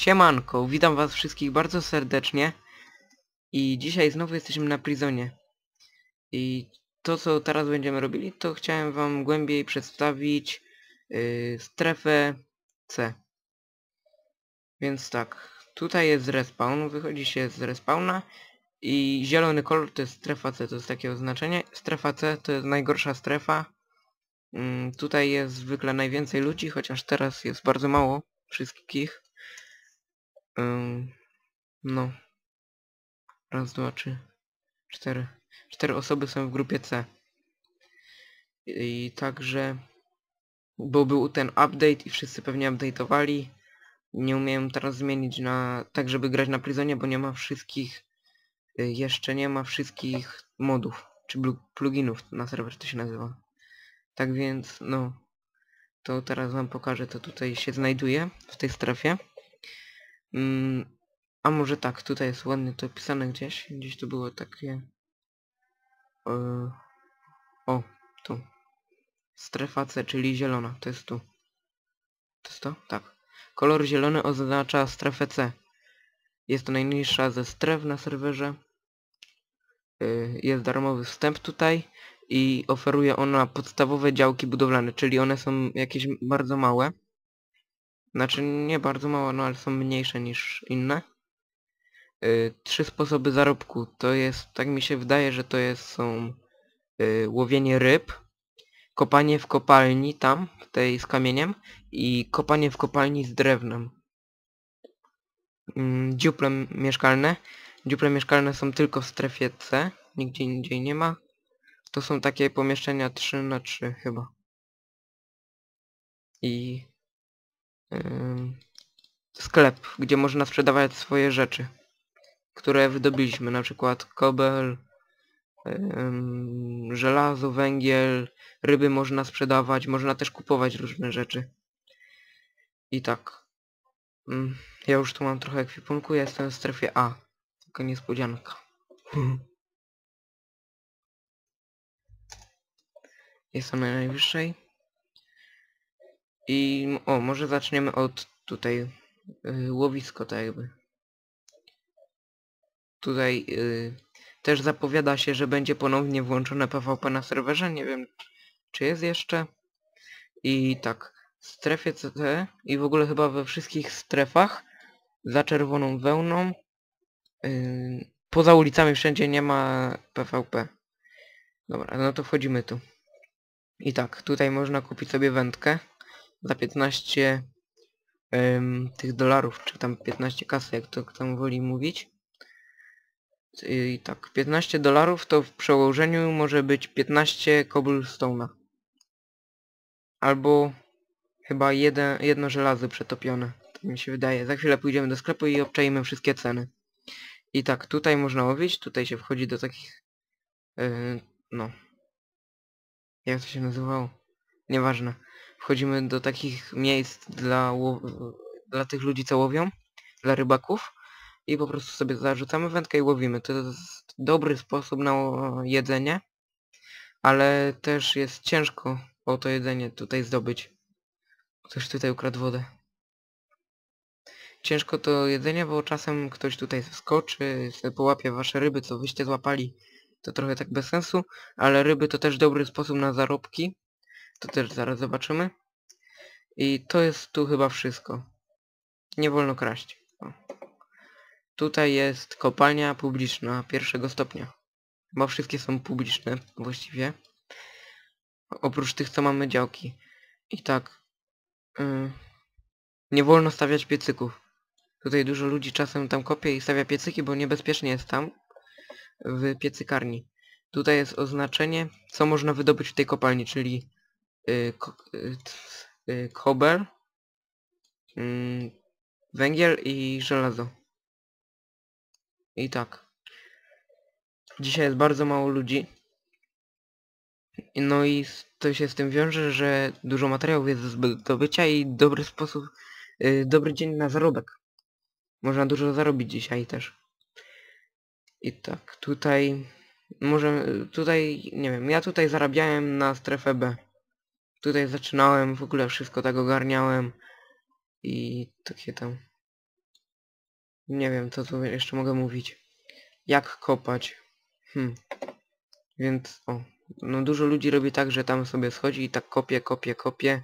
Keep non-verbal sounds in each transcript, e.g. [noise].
Siemanko, witam was wszystkich bardzo serdecznie i dzisiaj znowu jesteśmy na Prizonie. I to co teraz będziemy robili, to chciałem wam głębiej przedstawić yy, strefę C. Więc tak, tutaj jest respawn, wychodzi się z respawna i zielony kolor to jest strefa C, to jest takie oznaczenie. Strefa C to jest najgorsza strefa. Ym, tutaj jest zwykle najwięcej ludzi, chociaż teraz jest bardzo mało wszystkich. No. Raz, dwa, trzy, cztery. Cztery osoby są w grupie C. I także... Bo był ten update i wszyscy pewnie update'owali. Nie umiem teraz zmienić na... Tak, żeby grać na Prisonie, bo nie ma wszystkich... y, Jeszcze nie ma wszystkich modów. Czy pluginów na serwer to się nazywa. Tak więc, no... To teraz wam pokażę, co tutaj się znajduje w tej strefie. Mm, a może tak, tutaj jest ładnie to opisane gdzieś. Gdzieś to było takie... E, o, tu. Strefa C, czyli zielona. To jest tu. To jest to? Tak. Kolor zielony oznacza strefę C. Jest to najniższa ze stref na serwerze. Y, Jest darmowy wstęp tutaj i oferuje ona podstawowe działki budowlane, czyli one są jakieś bardzo małe. Znaczy nie bardzo małe, no ale są mniejsze niż inne. Y, Trzy sposoby zarobku. To jest, tak mi się wydaje, że to jest, są y, łowienie ryb, kopanie w kopalni tam, w tej z kamieniem i kopanie w kopalni z drewnem. Mm, Dziuple mieszkalne. Dziuple mieszkalne są tylko w strefie C, nigdzie indziej nie ma. To są takie pomieszczenia 3 na 3 chyba. I sklep, gdzie można sprzedawać swoje rzeczy, które wydobyliśmy, na przykład kobel, żelazo, węgiel, ryby można sprzedawać, można też kupować różne rzeczy. I tak. Ja już tu mam trochę ekwipunku, ja jestem w strefie A. Taka niespodzianka. [laughs] Jestem na najwyższej. I o, może zaczniemy od tutaj y, łowisko tak jakby. Tutaj y, też zapowiada się, że będzie ponownie włączone PvP na serwerze, nie wiem czy jest jeszcze. I tak, w strefie CT i w ogóle chyba we wszystkich strefach za czerwoną wełną y, poza ulicami wszędzie nie ma PvP. Dobra, no to wchodzimy tu. I tak, tutaj można kupić sobie wędkę za 15 ym, tych dolarów, czy tam 15 kasy, jak to tam woli mówić. I tak, 15 dolarów to w przełożeniu może być 15 cobblestone'a. Albo chyba jeden, jedno żelazo przetopione. Tak mi się wydaje. Za chwilę pójdziemy do sklepu i obczajmy wszystkie ceny. I tak, tutaj można łowić, tutaj się wchodzi do takich... Yy, no. Jak to się nazywało? Nieważne. Wchodzimy do takich miejsc dla, dla tych ludzi, co łowią, dla rybaków i po prostu sobie zarzucamy wędkę i łowimy. To jest dobry sposób na jedzenie, ale też jest ciężko o to jedzenie tutaj zdobyć. Ktoś tutaj ukradł wodę. Ciężko to jedzenie, bo czasem ktoś tutaj skoczy, połapie wasze ryby, co wyście złapali. To trochę tak bez sensu, ale ryby to też dobry sposób na zarobki. To też zaraz zobaczymy. I to jest tu chyba wszystko. Nie wolno kraść. O. Tutaj jest kopalnia publiczna pierwszego stopnia. Bo wszystkie są publiczne właściwie. Oprócz tych, co mamy działki. I tak. y, nie wolno stawiać piecyków. Tutaj dużo ludzi czasem tam kopie i stawia piecyki, bo niebezpiecznie jest tam. W piecykarni. Tutaj jest oznaczenie, co można wydobyć w tej kopalni, czyli y, y, y, kobel, mm, węgiel i żelazo. I tak. Dzisiaj jest bardzo mało ludzi. No i to się z tym wiąże, że dużo materiałów jest do zdobycia i dobry sposób, dobry dzień na zarobek. Można dużo zarobić dzisiaj też. I tak, tutaj może, tutaj, nie wiem, ja tutaj zarabiałem na strefę B. Tutaj zaczynałem, w ogóle wszystko tak ogarniałem i takie tam. Nie wiem, co tu jeszcze mogę mówić. Jak kopać? Hmm. Więc, o. No dużo ludzi robi tak, że tam sobie schodzi i tak kopie, kopie, kopie.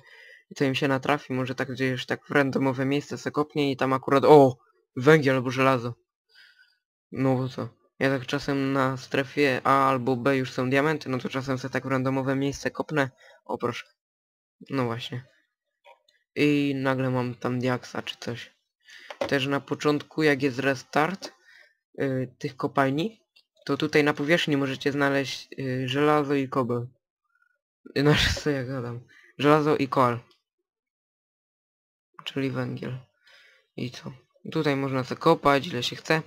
I co im się natrafi, może tak gdzieś tak w randomowe miejsce se kopnie i tam akurat, o! Węgiel albo żelazo. No bo co? Ja tak czasem na strefie A albo B już są diamenty, no to czasem sobie tak w randomowe miejsce kopnę. O proszę. No właśnie. I nagle mam tam diaksa czy coś. Też na początku jak jest restart y, tych kopalni, to tutaj na powierzchni możecie znaleźć y, żelazo i kobel. Y, Znaczy [laughs] co ja gadam. Żelazo i kol. Czyli węgiel. I co? Tutaj można sobie kopać ile się chce.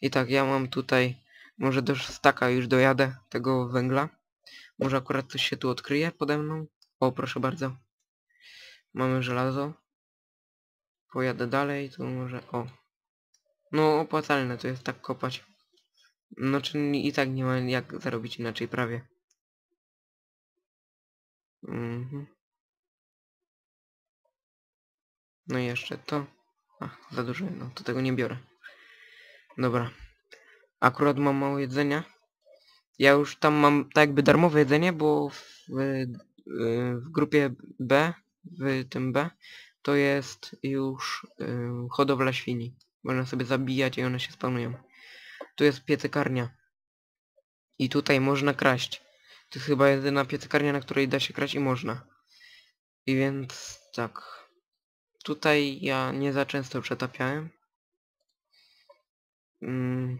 I tak ja mam tutaj, może do staka już dojadę tego węgla. Może akurat coś się tu odkryje pode mną. O proszę bardzo. Mamy żelazo. Pojadę dalej, tu może... O. No opłacalne to jest tak kopać. No czyli i tak nie ma jak zarobić inaczej prawie. Mhm. No i jeszcze to. A, za dużo, no to tego nie biorę. Dobra. Akurat mam mało jedzenia. Ja już tam mam tak jakby darmowe jedzenie, bo w, w, w grupie B, w tym B, to jest już y, hodowla świni. Można sobie zabijać i one się spawnują. Tu jest piecykarnia. I tutaj można kraść. To jest chyba jedyna piecykarnia, na której da się kraść i można. I więc tak. Tutaj ja nie za często przetapiałem. Mm,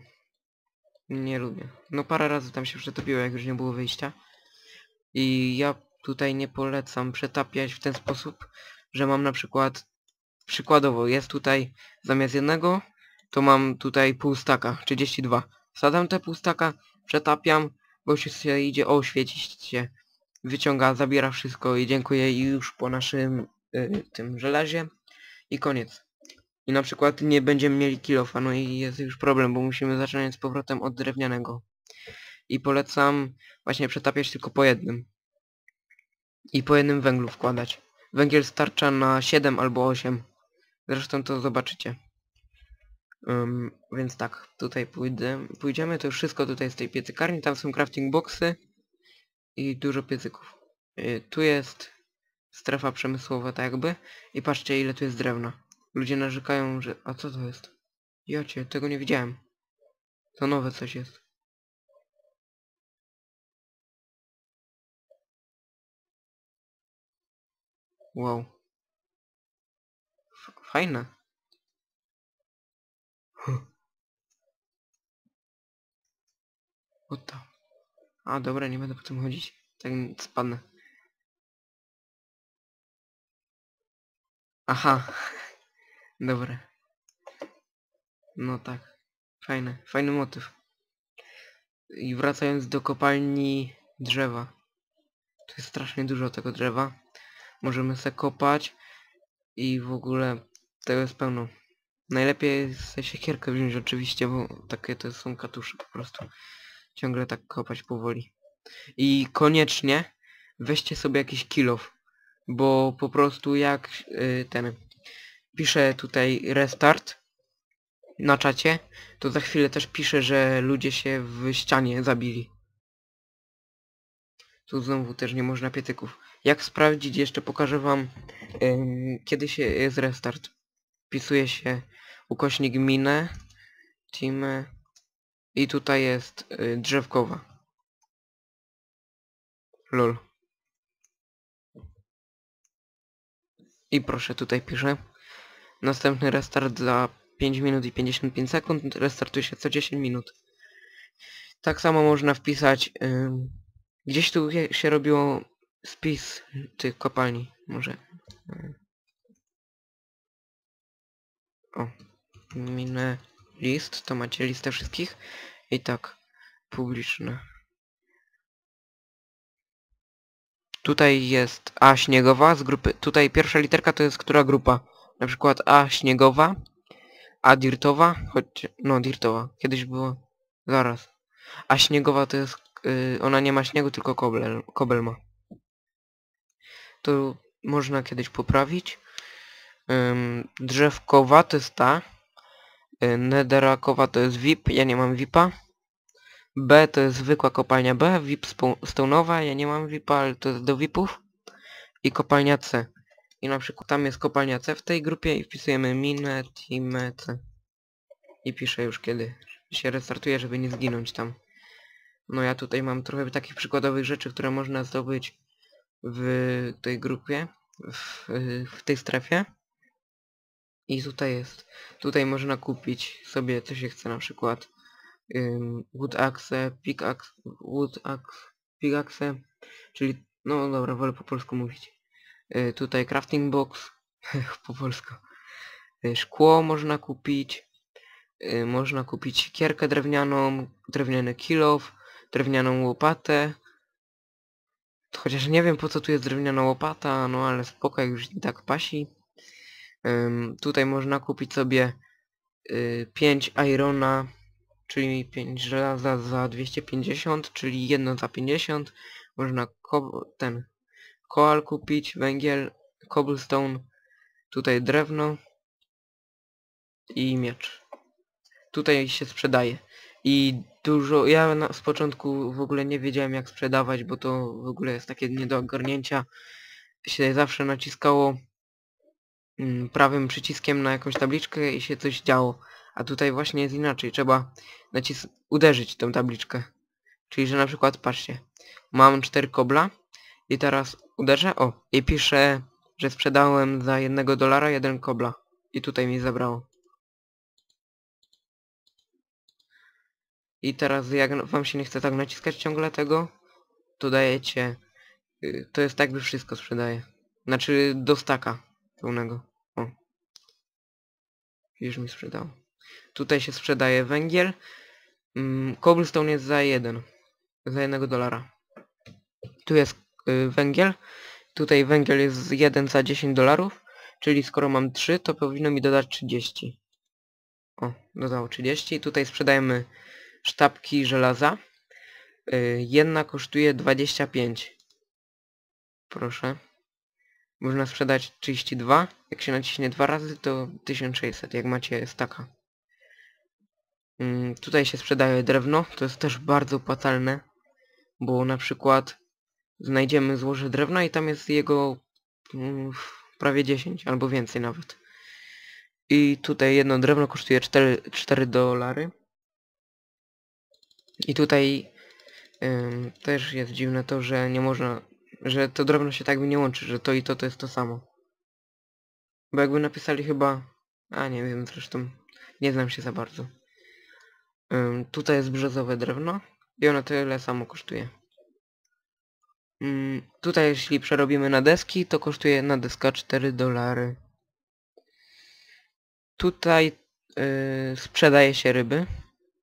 nie lubię. No parę razy tam się przetopiło, jak już nie było wyjścia. I ja tutaj nie polecam przetapiać w ten sposób, że mam na przykład przykładowo jest tutaj zamiast jednego to mam tutaj pół staka, 32. Wsadzam te pół staka, przetapiam, bo się idzie o świecić się, wyciąga, zabiera wszystko i dziękuję i już po naszym y, tym żelazie i koniec. I na przykład nie będziemy mieli kilofa, no i jest już problem, bo musimy zaczynać z powrotem od drewnianego. I polecam właśnie przetapiać tylko po jednym. I po jednym węglu wkładać. Węgiel starcza na 7 albo 8. Zresztą to zobaczycie. Um, więc tak, tutaj pójdę, pójdziemy, to już wszystko tutaj z tej piecykarni, tam są crafting boxy i dużo piecyków. Y, tu jest strefa przemysłowa tak jakby i patrzcie ile tu jest drewna. Ludzie narzekają, że... A co to jest? Jocie, tego nie widziałem. To nowe coś jest. Wow. Fajne. What the... A dobra, nie będę po tym chodzić. Tak spadnę. Aha. [laughs] Dobre. No tak. Fajne. Fajny motyw. I wracając do kopalni drzewa. Tu jest strasznie dużo tego drzewa. Możemy se kopać i w ogóle tego jest pełno. Najlepiej se siekierkę wziąć oczywiście, bo takie to są katusze po prostu. Ciągle tak kopać powoli. I koniecznie weźcie sobie jakiś kilof, bo po prostu jak yy, ten piszę tutaj restart na czacie, to za chwilę też piszę, że ludzie się w ścianie zabili. Tu znowu też nie można pietyków. Jak sprawdzić, jeszcze pokażę wam yy, kiedy się jest restart. Wpisuje się ukośnik minę, team i tutaj jest yy, drzewkowa. Lol. I proszę, tutaj piszę. Następny restart za 5 minut i 55 sekund. Restartuje się co 10 minut. Tak samo można wpisać... Yy, gdzieś tu się robiło spis tych kopalni. Może... Yy. O. Minę list. To macie listę wszystkich. I tak. Publiczne. Tutaj jest A śniegowa z grupy... Tutaj pierwsza literka to jest która grupa. Na przykład A śniegowa, A dirtowa, choć... No dirtowa, kiedyś było... Zaraz. A śniegowa to jest... Yy, ona nie ma śniegu, tylko kobel, kobel ma. To można kiedyś poprawić. Drzewkowa to jest ta. Y, Netherrackowa to jest VIP, ja nie mam VIPa. B to jest zwykła kopalnia B, VIP stone'owa, ja nie mam VIPa, ale to jest do VIPów. I kopalnia C. I na przykład tam jest kopalnia C w tej grupie i wpisujemy minę, team C. I piszę już kiedy się restartuje, żeby nie zginąć tam. No ja tutaj mam trochę takich przykładowych rzeczy, które można zdobyć w tej grupie, w, w tej strefie. I tutaj jest, tutaj można kupić sobie co się chce na przykład ym, wood axe, pickaxe, wood axe, pickaxe, czyli, no dobra, wolę po polsku mówić. Y, tutaj crafting box, [laughs] po polsku. Y, szkło można kupić, y, można kupić siekierkę drewnianą, drewniany kilof, drewnianą łopatę. Chociaż nie wiem po co tu jest drewniana łopata, no ale spoko, jak już i tak pasi. Ym, tutaj można kupić sobie y, 5 irona, czyli 5 żelaza za 250, czyli jedno za 50. Można ten koal kupić, węgiel, cobblestone, tutaj drewno i miecz. Tutaj się sprzedaje. I dużo, ja na, z początku w ogóle nie wiedziałem jak sprzedawać, bo to w ogóle jest takie nie do ogarnięcia. Się zawsze naciskało mm, prawym przyciskiem na jakąś tabliczkę i się coś działo. A tutaj właśnie jest inaczej, trzeba nacis uderzyć tą tabliczkę. Czyli, że na przykład, patrzcie, mam 4 kobla i teraz uderzę, o, i piszę, że sprzedałem za jednego dolara jeden kobla. I tutaj mi zabrało. I teraz jak wam się nie chce tak naciskać ciągle tego, to dajecie, y, to jest tak by wszystko sprzedaje. Znaczy do staka pełnego. O. Już mi sprzedał. Tutaj się sprzedaje węgiel. Mm, cobblestone jest za jeden. Za jednego dolara. Tu jest y, węgiel. Tutaj węgiel jest 1 za 10 dolarów. Czyli skoro mam 3, to powinno mi dodać 30. O, dodało 30. Tutaj sprzedajemy sztabki żelaza. Y, jedna kosztuje 25. Proszę. Można sprzedać 32. Jak się naciśnie dwa razy, to 1600, jak macie staka. Mm, tutaj się sprzedaje drewno. To jest też bardzo opłacalne. Bo na przykład znajdziemy złoże drewna i tam jest jego mm, prawie 10 albo więcej nawet. I tutaj jedno drewno kosztuje 4, 4 dolary. I tutaj ym, też jest dziwne to, że nie można, że to drewno się tak nie łączy, że to i to to jest to samo. Bo jakby napisali chyba, a nie wiem zresztą, nie znam się za bardzo. Ym, tutaj jest brzozowe drewno i ono tyle samo kosztuje. Ym, tutaj jeśli przerobimy na deski, to kosztuje jedna deska 4 dolary. Tutaj yy, sprzedaje się ryby.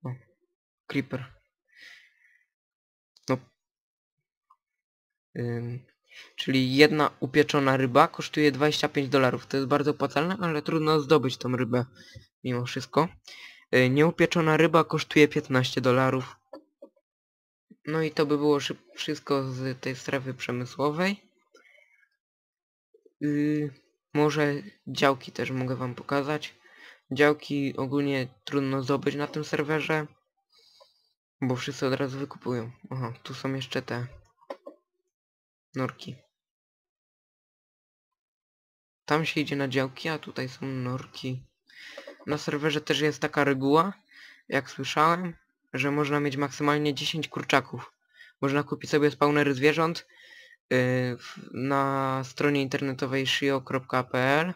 O, creeper. No. Ym, czyli jedna upieczona ryba kosztuje 25 dolarów. To jest bardzo opłacalne, ale trudno zdobyć tą rybę mimo wszystko. Yy, nieupieczona ryba kosztuje 15 dolarów. No i to by było wszystko z tej strefy przemysłowej. Yy, może działki też mogę wam pokazać. Działki ogólnie trudno zdobyć na tym serwerze. Bo wszyscy od razu wykupują. Aha, tu są jeszcze te norki. Tam się idzie na działki, a tutaj są norki. Na serwerze też jest taka reguła, jak słyszałem, że można mieć maksymalnie 10 kurczaków. Można kupić sobie spawnery zwierząt yy, na stronie internetowej shio.pl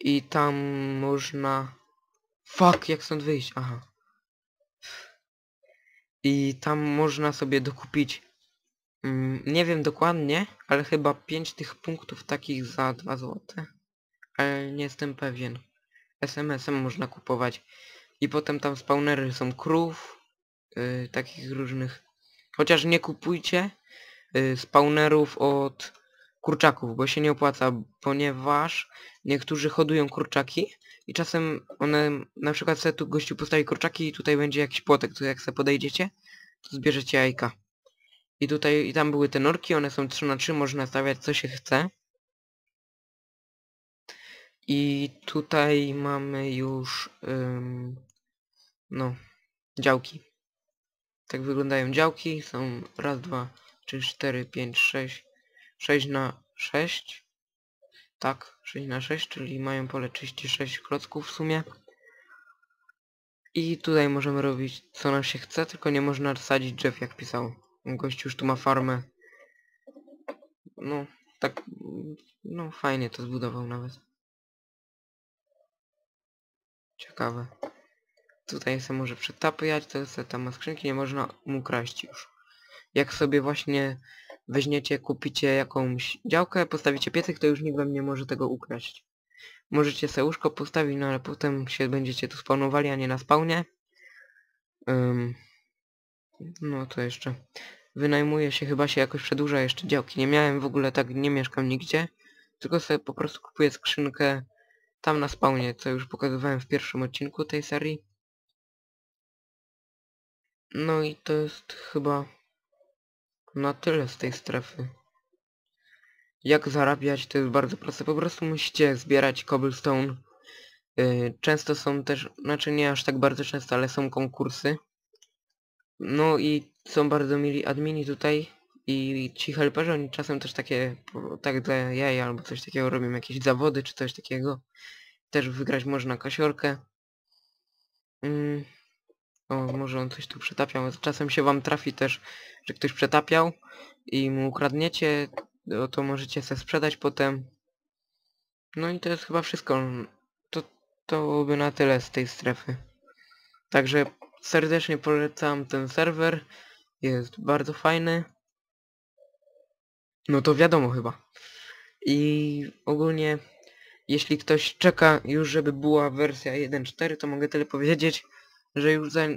i tam można... Fuck, jak stąd wyjść? Aha. I tam można sobie dokupić, mm, nie wiem dokładnie, ale chyba 5 tych punktów takich za 2 złote. Ale nie jestem pewien. SMS-em można kupować. I potem tam spawnery są krów, yy, takich różnych. Chociaż nie kupujcie yy, spawnerów od kurczaków, bo się nie opłaca, ponieważ niektórzy hodują kurczaki i czasem one, na przykład sobie tu gościu postawi kurczaki i tutaj będzie jakiś płotek, to jak sobie podejdziecie, to zbierzecie jajka. I tutaj, i tam były te norki, one są 3 na 3 można stawiać co się chce. I tutaj mamy już ym, no działki. Tak wyglądają działki. Są raz, dwa, trzy, cztery, pięć, sześć. sześć na sześć. Tak, 6 na 6, czyli mają pole 36 klocków w sumie. I tutaj możemy robić co nam się chce, tylko nie można sadzić drzew jak pisał. Gość już tu ma farmę. No, tak, no fajnie to zbudował nawet. Ciekawe. Tutaj sobie może przetapiać, to jest tam ma skrzynki, nie można mu kraść już. Jak sobie właśnie weźmiecie, kupicie jakąś działkę, postawicie piecyk, to już nikt wam nie może tego ukraść. Możecie sobie łóżko postawić, no ale potem się będziecie tu spawnowali, a nie na spawnie. Ym, no to jeszcze. Wynajmuje się, chyba się jakoś przedłuża jeszcze działki. Nie miałem w ogóle tak, nie mieszkam nigdzie. Tylko sobie po prostu kupuję skrzynkę tam na spawnie, co już pokazywałem w pierwszym odcinku tej serii. No i to jest chyba na tyle z tej strefy. Jak zarabiać to jest bardzo proste. Po prostu musicie zbierać cobblestone. Yy, często są też, znaczy nie aż tak bardzo często, ale są konkursy. No i są bardzo mili admini tutaj i ci helperzy, oni czasem też takie, tak dla jaj albo coś takiego robią, jakieś zawody czy coś takiego. Też wygrać można kasiorkę. Mm. O, może on coś tu przetapiał. Czasem się wam trafi też, że ktoś przetapiał i mu ukradniecie, to możecie se sprzedać potem. No i to jest chyba wszystko. To, to by na tyle z tej strefy. Także serdecznie polecam ten serwer. Jest bardzo fajny. No to wiadomo chyba. I ogólnie, jeśli ktoś czeka już, żeby była wersja 1.4, to mogę tyle powiedzieć, że już za,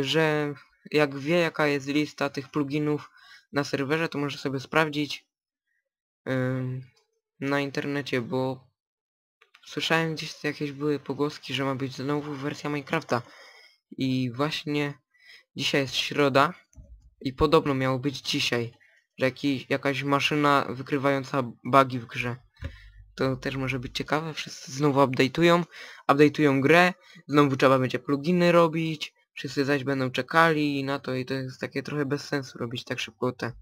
że jak wie jaka jest lista tych pluginów na serwerze, to może sobie sprawdzić na internecie, bo słyszałem gdzieś jakieś były pogłoski, że ma być znowu wersja Minecrafta. I właśnie dzisiaj jest środa i podobno miało być dzisiaj, że jakaś maszyna wykrywająca bugi w grze. To też może być ciekawe, wszyscy znowu update'ują, update'ują grę, znowu trzeba będzie pluginy robić, wszyscy zaś będą czekali na to i to jest takie trochę bez sensu robić tak szybko te.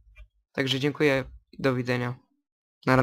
Także dziękuję do widzenia. Na razie.